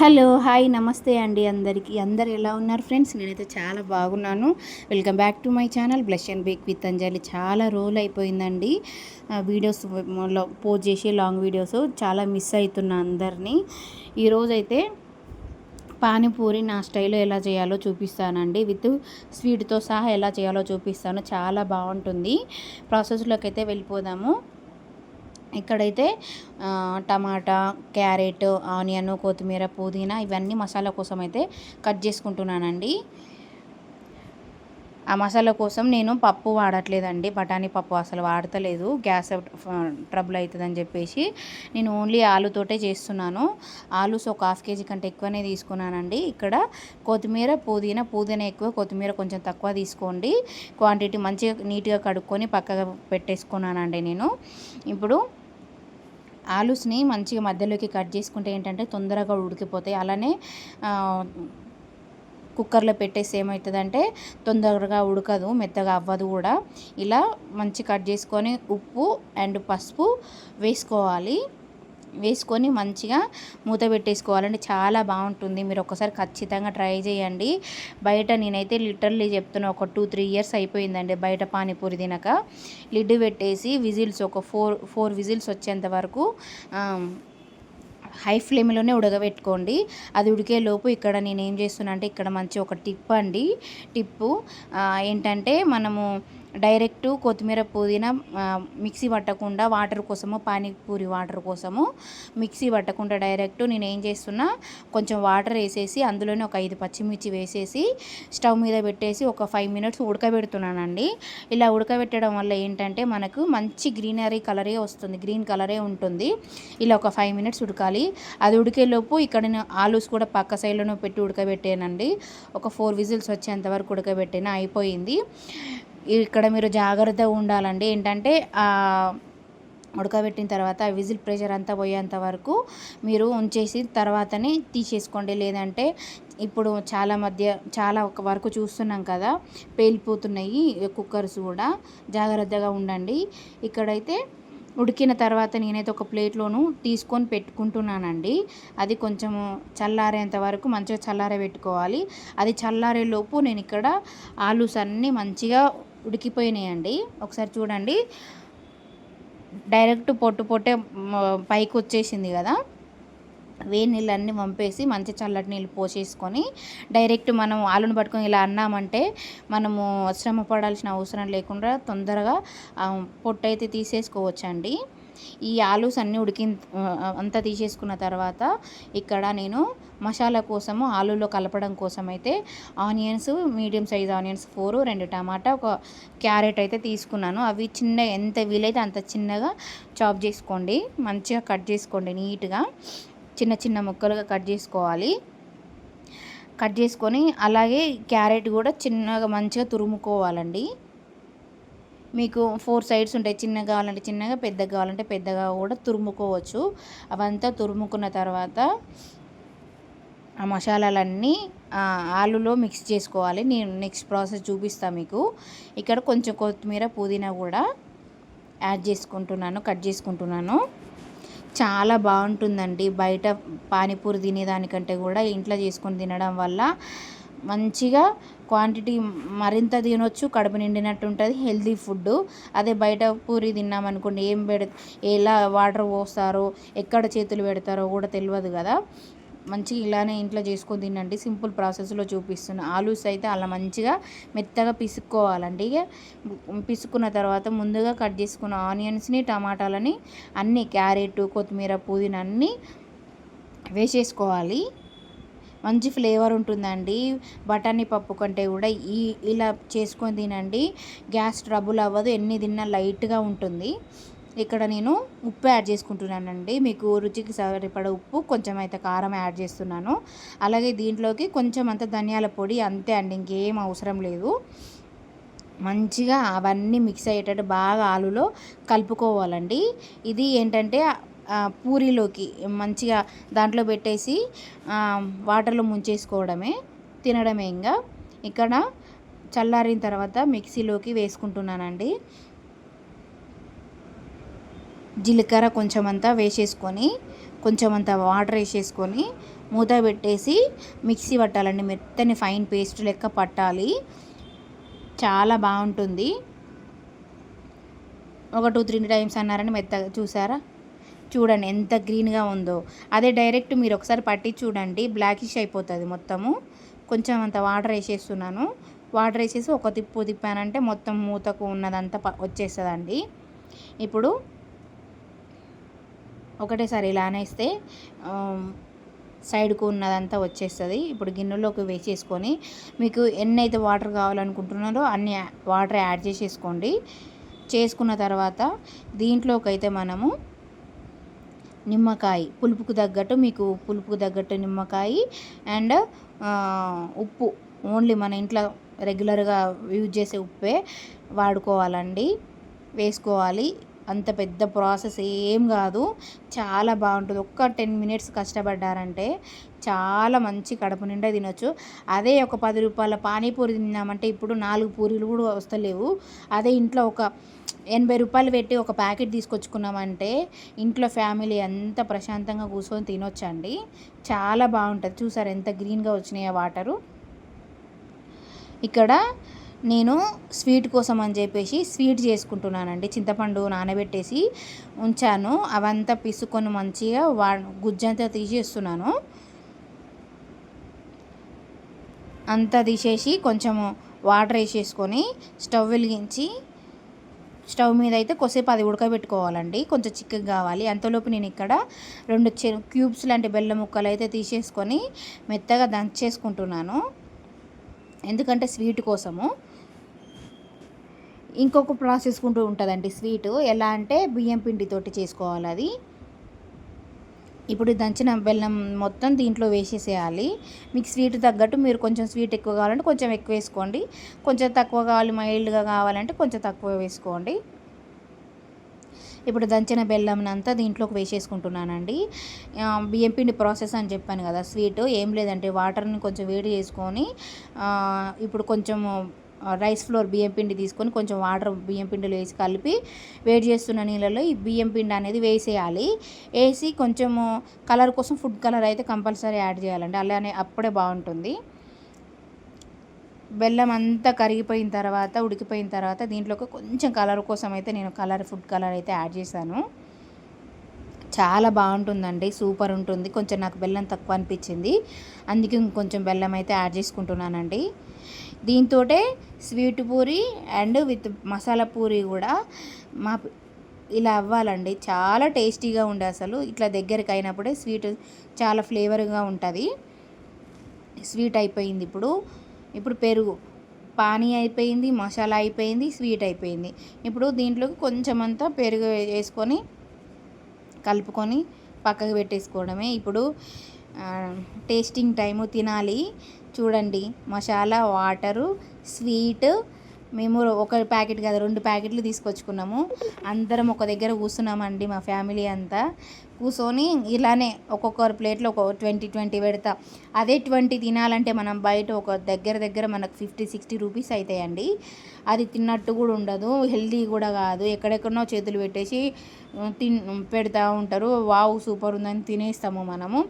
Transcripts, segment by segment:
Hello hi నమస్తే అండి అందరికీ. అందరు ఎలా ఉన్నారు ఫ్రెండ్స్? నేనైతే చాలా బాగున్నాను. Welcome back to my channel. Blush and bake with Anjali. చాలా రోల్ అయిపోయిందండి. వీడియోస్ పోస్ట్ చేసి లాంగ్ వీడియోస్ చాలా మిస్ అవుతున్నా అందరినీ. ఈరోజైతే పానీపూరి నా స్టైల్లో ఎలా చేయాలో చూపిస్తానండి. విత్ స్వీట్తో సహా ఎలా చేయాలో చూపిస్తాను. చాలా బాగుంటుంది. ప్రాసెస్లోకి అయితే వెళ్ళిపోదాము. ఇక్కడైతే టమాటా క్యారెట్ ఆనియన్ కొత్తిమీర పుదీనా ఇవన్నీ మసాలా కోసం అయితే కట్ చేసుకుంటున్నానండి. ఆ మసాలా కోసం నేను పప్పు వాడట్లేదండి. బఠానీ పప్పు అసలు వాడతలేదు. గ్యాస్ ట్రబుల్ అవుతుందని చెప్పేసి నేను ఓన్లీ ఆలుతోటే చేస్తున్నాను. ఆలూస్ ఒక హాఫ్ కేజీ కంటే ఎక్కువనే తీసుకున్నానండి. ఇక్కడ కొత్తిమీర పుదీనా పుదీనా ఎక్కువ కొత్తిమీర కొంచెం తక్కువ తీసుకోండి. క్వాంటిటీ మంచిగా నీట్గా కడుక్కొని పక్కగా పెట్టేసుకున్నానండి నేను. ఇప్పుడు ఆలూస్ని మంచిగా మధ్యలోకి కట్ చేసుకుంటే ఏంటంటే తొందరగా ఉడికిపోతాయి. అలానే కుక్కర్లో పెట్టేసి ఏమవుతుందంటే తొందరగా ఉడకదు మెత్తగా అవ్వదు కూడా. ఇలా మంచి కట్ చేసుకొని ఉప్పు అండ్ పసుపు వేసుకోవాలి. వేసుకొని మంచిగా మూత పెట్టేసుకోవాలండి. చాలా బాగుంటుంది. మీరు ఒకసారి ఖచ్చితంగా ట్రై చేయండి. బయట నేనైతే లిటర్లీ చెప్తున్నా ఒక టూ త్రీ ఇయర్స్ అయిపోయిందండి బయట పానీపూరి తినక. లిడ్ పెట్టేసి విజిల్స్ ఒక ఫోర్ ఫోర్ విజిల్స్ వచ్చేంత వరకు హై ఫ్లేమ్లోనే ఉడకబెట్టుకోండి. అది ఉడికే లోపు ఇక్కడ నేను ఏం చేస్తున్నా అంటే ఇక్కడ మంచి ఒక టిప్ అండి. టిప్పు ఏంటంటే మనము డైరెక్ట్ కొత్తిమీర పుదీనా మిక్సీ పట్టకుండా వాటర్ కోసము పానీపూరి వాటర్ కోసము మిక్సీ పట్టకుండా డైరెక్ట్ నేను ఏం చేస్తున్నా కొంచెం వాటర్ వేసేసి అందులోనే ఒక ఐదు పచ్చిమిర్చి వేసేసి స్టవ్ మీద పెట్టేసి ఒక ఫైవ్ మినిట్స్ ఉడకబెడుతున్నానండి. ఇలా ఉడకబెట్టడం వల్ల ఏంటంటే మనకు మంచి గ్రీనరీ కలరే వస్తుంది గ్రీన్ కలరే ఉంటుంది. ఇలా ఒక ఫైవ్ మినిట్స్ ఉడకాలి. అది ఉడికేలోపు ఇక్కడ నేను ఆలూస్ కూడా పక్క సైడ్లోనే పెట్టి ఉడకబెట్టానండి. ఒక ఫోర్ విజిల్స్ వచ్చేంత వరకు ఉడకబెట్టిన అయిపోయింది. ఇక్కడ మీరు జాగ్రత్తగా ఉండాలండి. ఏంటంటే ఉడకబెట్టిన తర్వాత ఆ విజిల్ ప్రెషర్ అంతా పోయేంత వరకు మీరు ఉంచేసి తర్వాతనే తీసేసుకోండి. లేదంటే ఇప్పుడు చాలా మధ్య చాలా ఒక వరకు చూస్తున్నాం కదా పేలిపోతున్నాయి కుక్కర్స్ కూడా. జాగ్రత్తగా ఉండండి. ఇక్కడైతే ఉడికిన తర్వాత నేనైతే ఒక ప్లేట్లోను తీసుకొని పెట్టుకుంటున్నానండి. అది కొంచెము చల్లారేంత వరకు మంచిగా చల్లారే పెట్టుకోవాలి అది చల్లారే లోపు నేను ఇక్కడ ఆలూస్ అన్నీ మంచిగా ఉడికిపోయినాయండి. ఒకసారి చూడండి. డైరెక్ట్ పొట్టు పొట్టే పైకి వచ్చేసింది కదా. వేడి నీళ్ళు అన్నీ వంపేసి మంచి చల్లటి నీళ్ళు పోసేసుకొని డైరెక్ట్ మనం ఆలును పట్టుకొని ఇలా అన్నామంటే మనము శ్రమ పడాల్సిన అవసరం లేకుండా తొందరగా పొట్టు అయితే తీసేసుకోవచ్చండి. ఈ ఆలూస్ అన్నీ ఉడికి అంతా తీసేసుకున్న తర్వాత ఇక్కడ నేను మసాలా కోసము ఆలూలో కలపడం కోసం అయితే onions medium size onions four రెండు టమాటా ఒక క్యారెట్ అయితే తీసుకున్నాను. అవి చిన్న ఎంత వీలైతే అంత చిన్నగా చాప్ చేసుకోండి. మంచిగా కట్ చేసుకోండి నీట్గా. చిన్న చిన్న ముక్కలుగా కట్ చేసుకోవాలి. కట్ చేసుకొని అలాగే క్యారెట్ కూడా చిన్నగా మంచిగా తురుముకోవాలండి. మీకు ఫోర్ సైడ్స్ ఉంటాయి. చిన్నగా కావాలంటే చిన్నగా పెద్దగా కావాలంటే పెద్దగా కూడా తురుముకోవచ్చు. అవంతా తురుముకున్న తర్వాత ఆ మసాలాలన్నీ ఆలులో మిక్స్ చేసుకోవాలి. నేను నెక్స్ట్ ప్రాసెస్ చూపిస్తాను మీకు. ఇక్కడ కొంచెం కొత్తిమీర పుదీనా కూడా యాడ్ చేసుకుంటున్నాను కట్ చేసుకుంటున్నాను. చాలా బాగుంటుందండి. బయట పానీపూరి తినేదానికంటే కూడా ఇంట్లో చేసుకొని తినడం వల్ల మంచిగా క్వాంటిటీ మరింత తినొచ్చు కడుపు నిండినట్టు ఉంటుంది హెల్తీ ఫుడ్ అదే బయట పూరి తిన్నామనుకోండి ఏం పెడ ఎలా వాటర్ పోస్తారో ఎక్కడ చేతులు పెడతారో కూడా తెలియదు కదా. మంచిగా ఇలానే ఇంట్లో చేసుకొని తినండి. సింపుల్ ప్రాసెస్లో చూపిస్తున్నా. ఆలూస్ అయితే అలా మంచిగా మెత్తగా పిసుక్కోవాలండి. ఇక పిసుక్కున్న తర్వాత ముందుగా కట్ చేసుకున్న ఆనియన్స్ని టమాటాలని అన్నీ క్యారెట్ కొత్తిమీర పుదీనా అన్నీ వేసేసుకోవాలి. మంచి ఫ్లేవర్ ఉంటుందండి. బఠానీ పప్పు కంటే కూడా ఈ ఇలా చేసుకొని తినండి. గ్యాస్ ట్రబుల్ అవ్వదు. ఎన్ని తిన్నా లైట్గా ఉంటుంది. ఇక్కడ నేను ఉప్పు యాడ్ చేసుకుంటున్నానండి. మీకు రుచికి సరిపడ ఉప్పు కొంచెం అయితే కారం యాడ్ చేస్తున్నాను. అలాగే దీంట్లోకి కొంచెం అంత ధనియాల పొడి అంతే అండి. ఇంకేం అవసరం లేదు. మంచిగా అవన్నీ మిక్స్ అయ్యేటట్టు బాగా ఆలులో కలుపుకోవాలండి. ఇది ఏంటంటే పూరీలోకి మంచిగా దాంట్లో పెట్టేసి వాటర్లో ముంచేసుకోవడమే తినడమే ఇంకా ఇక్కడ చల్లారిన తర్వాత మిక్సీలోకి వేసుకుంటున్నానండి. జీలకర్ర కొంచెం అంతా వేసేసుకొని కొంచెం అంత వాటర్ వేసేసుకొని మూత పెట్టేసి మిక్సీ పట్టాలండి. మెత్తని ఫైన్ పేస్ట్ లెక్క పట్టాలి. చాలా బాగుంటుంది. ఒక టూ త్రీ టైమ్స్ అన్నారని మెత్తగా చూసారా? చూడండి ఎంత గ్రీన్గా ఉందో. అదే డైరెక్ట్ మీరు ఒకసారి పట్టి చూడండి. బ్లాకిష్ అయిపోతుంది మొత్తము. కొంచెం అంత వాటర్ వేసేస్తున్నాను. వాటర్ వేసేసి ఒక తిప్పు తిప్పానంటే మొత్తం మూతకు ఉన్నదంతా వచ్చేస్తుందండి. ఇప్పుడు ఒకటేసారి ఇలానేస్తే సైడ్కు ఉన్నదంతా వచ్చేస్తుంది. ఇప్పుడు గిన్నెలోకి వేసేసుకొని మీకు ఎన్ని అయితే వాటర్ కావాలనుకుంటున్నారో అన్ని వాటర్ యాడ్ చేసేసుకోండి. చేసుకున్న తర్వాత దీంట్లోకి అయితే మనము నిమ్మకాయ పులుపుకు తగ్గట్టు మీకు పులుపుకు తగ్గట్టు నిమ్మకాయ అండ్ ఉప్పు. ఓన్లీ మన ఇంట్లో రెగ్యులర్గా యూజ్ చేసే ఉప్పే వాడుకోవాలండి. వేసుకోవాలి. అంత పెద్ద ప్రాసెస్ ఏం కాదు. చాలా బాగుంటుంది. ఒక్క టెన్ మినిట్స్ కష్టపడ్డారంటే చాలా మంచి కడుపు నిండా తినొచ్చు. అదే ఒక పది రూపాయల పానీపూరి తిన్నామంటే ఇప్పుడు నాలుగు పూరీలు కూడా వస్తలేవు. అదే ఇంట్లో ఒక ఎనభై రూపాయలు పెట్టి ఒక ప్యాకెట్ తీసుకొచ్చుకున్నామంటే ఇంట్లో ఫ్యామిలీ అంత ప్రశాంతంగా కూర్చొని తినొచ్చండి. చాలా బాగుంటుంది. చూసారు ఎంత గ్రీన్గా వచ్చినాయో వాటరు. ఇక్కడ నేను స్వీట్ కోసం అని చెప్పేసి స్వీట్ చేసుకుంటున్నానండి. చింతపండు నానబెట్టేసి ఉంచాను. అవంతా పిసుకొని మంచిగా వా గుజ్జంతా తీసేస్తున్నాను. అంతా తీసేసి కొంచెము వాటర్ వేసేసుకొని స్టవ్ వెలిగించి స్టవ్ మీద అయితే కొసేపు అది ఉడకబెట్టుకోవాలండి. కొంచెం చిక్కగా కావాలి. అంతలోపు నేను ఇక్కడ రెండు క్యూబ్స్ లాంటి బెల్లం ముక్కలు అయితే తీసేసుకొని మెత్తగా దంచేసుకుంటున్నాను. ఎందుకంటే స్వీట్ కోసము. ఇంకొక ప్రాసెస్ కుంటూ ఉంటుందండి స్వీటు. ఎలా అంటే బియ్యం పిండితోటి చేసుకోవాలి అది. ఇప్పుడు దంచిన బెల్లం మొత్తం దీంట్లో వేసేసేయాలి. మీకు స్వీట్ తగ్గట్టు మీరు కొంచెం స్వీట్ ఎక్కువ కావాలంటే కొంచెం ఎక్కువ వేసుకోండి. కొంచెం తక్కువ కావాలి మైల్డ్గా కావాలంటే కొంచెం తక్కువ వేసుకోండి. ఇప్పుడు దంచిన బెల్లం అంతా దీంట్లోకి వేసేసుకుంటున్నానండి. బియ్యం పిండి ప్రాసెస్ అని చెప్పాను కదా స్వీట్. ఏం లేదంటే వాటర్ని కొంచెం వేడి చేసుకొని ఇప్పుడు కొంచెం రైస్ ఫ్లోర్ బియ్యం పిండి తీసుకొని కొంచెం వాటర్ బియ్యం పిండిలో వేసి కలిపి వేడి చేస్తున్న నీళ్ళలో ఈ బియ్యం పిండి అనేది వేసేయాలి. వేసి కొంచెము కలర్ కోసం ఫుడ్ కలర్ అయితే కంపల్సరీ యాడ్ చేయాలండి. అలానే అప్పుడే బాగుంటుంది. బెల్లం అంతా కరిగిపోయిన తర్వాత ఉడికిపోయిన తర్వాత దీంట్లోకి కొంచెం కలర్ కోసం అయితే నేను కలర్ ఫుడ్ కలర్ అయితే యాడ్ చేశాను. చాలా బాగుంటుందండి. సూపర్ ఉంటుంది. కొంచెం నాకు బెల్లం తక్కువ అనిపించింది. అందుకే ఇంకొంచెం బెల్లం అయితే యాడ్ చేసుకుంటున్నానండి. దీంతో sweet puri and with masala puri కూడా మా ఇలా అవ్వాలండి. చాలా టేస్టీగా ఉండే అసలు. ఇట్లా దగ్గరికి అయినప్పుడే స్వీట్ చాలా ఫ్లేవర్గా ఉంటుంది. స్వీట్ అయిపోయింది ఇప్పుడు. ఇప్పుడు పెరుగు. పానీ అయిపోయింది మసాలా అయిపోయింది స్వీట్ అయిపోయింది. ఇప్పుడు దీంట్లోకి కొంచెం అంతా పెరుగు వేసుకొని కలుపుకొని పక్కకు పెట్టేసుకోవడమే. ఇప్పుడు టేస్టింగ్ టైము తినాలి. చూడండి. Masala water sweet. మేము ఒక ప్యాకెట్ కదా రెండు ప్యాకెట్లు తీసుకొచ్చుకున్నాము. అందరం ఒక దగ్గర కూర్చున్నామండి మా ఫ్యామిలీ అంతా. కూర్చొని ఇలానే ఒక్కొక్కరు ప్లేట్లో ఒక ట్వంటీ ట్వంటీ పెడతా. అదే ట్వంటీ తినాలంటే మనం బయట ఒక దగ్గర దగ్గర మనకు ఫిఫ్టీ సిక్స్టీ రూపీస్ అవుతాయండి అది తిన్నట్టు కూడా ఉండదు. హెల్దీ కూడా కాదు. ఎక్కడెక్కడనో చేతులు పెట్టేసి తిన్ పెడతా ఉంటారు. వావ్ సూపర్ ఉందని తినేస్తాము మనము.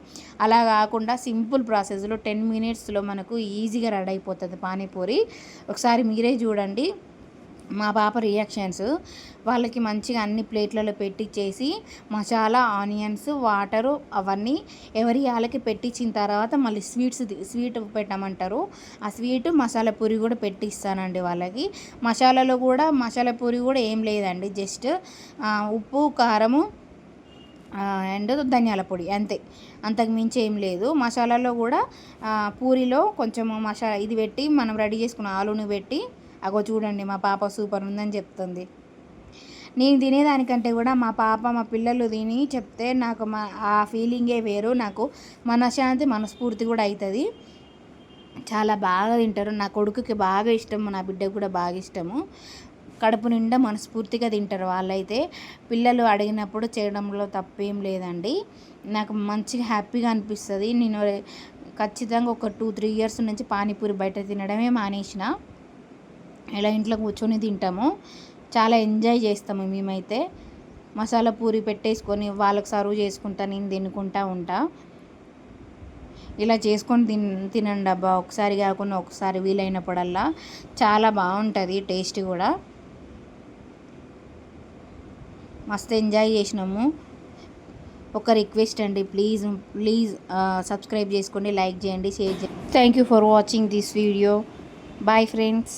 అలా కాకుండా సింపుల్ ప్రాసెస్లో టెన్ మినిట్స్లో మనకు ఈజీగా రెడీ అయిపోతుంది పానీపూరి. ఒకసారి మీరే చూడండి. మా పాప రియాక్షన్స్ వాళ్ళకి మంచిగా అన్ని ప్లేట్లలో పెట్టించేసి మసాలా ఆనియన్స్ వాటరు అవన్నీ ఎవరి వాళ్ళకి పెట్టించిన తర్వాత మళ్ళీ స్వీట్స్ స్వీట్ పెట్టమంటారు. ఆ స్వీట్ మసాలా పూరి కూడా పెట్టిస్తానండి వాళ్ళకి. మసాలాలో కూడా మసాలా పూరి కూడా ఏం లేదండి. జస్ట్ ఉప్పు కారము అండ్ ధనియాల పొడి అంతే. అంతకు మించి ఏం లేదు. మసాలాలో కూడా పూరిలో కొంచెం మసాలా ఇది పెట్టి మనం రెడీ చేసుకున్న ఆలుని పెట్టి అగో చూడండి మా పాప సూపర్ ఉందని చెప్తుంది. నేను తినేదానికంటే కూడా మా పాప మా పిల్లలు తిని చెప్తే నాకు మా ఆ ఫీలింగే వేరు. నాకు మనశ్శాంతి మనస్ఫూర్తి కూడా అవుతుంది చాలా బాగా తింటారు. నా కొడుకుకి బాగా ఇష్టము నా బిడ్డకు కూడా బాగా ఇష్టము. కడుపు నిండా మనస్ఫూర్తిగా తింటారు వాళ్ళైతే. పిల్లలు అడిగినప్పుడు చేయడంలో తప్పేం లేదండి. నాకు మంచిగా హ్యాపీగా అనిపిస్తుంది. నేను ఖచ్చితంగా ఒక టూ త్రీ ఇయర్స్ నుంచి పానీపూరి బయట తినడమే మానేసిన. ఇలా ఇంట్లో కూర్చొని తింటాము చాలా ఎంజాయ్ చేస్తాము మేమైతే. మసాలా పూరి పెట్టేసుకొని వాళ్ళకి సర్వ్ చేసుకుంటా నేను తినుకుంటా ఉంటా. ఇలా చేసుకొని తిన్ తినండి అబ్బా. ఒకసారి కాకుండా ఒకసారి వీలైనప్పుడల్లా చాలా బాగుంటుంది టేస్ట్ కూడా. మస్తు ఎంజాయ్ చేసినాము. ఒక రిక్వెస్ట్ అండి ప్లీజ్ ప్లీజ్ సబ్స్క్రైబ్ చేసుకోండి లైక్ చేయండి షేర్ చేయండి. Thank you for watching this video bye friends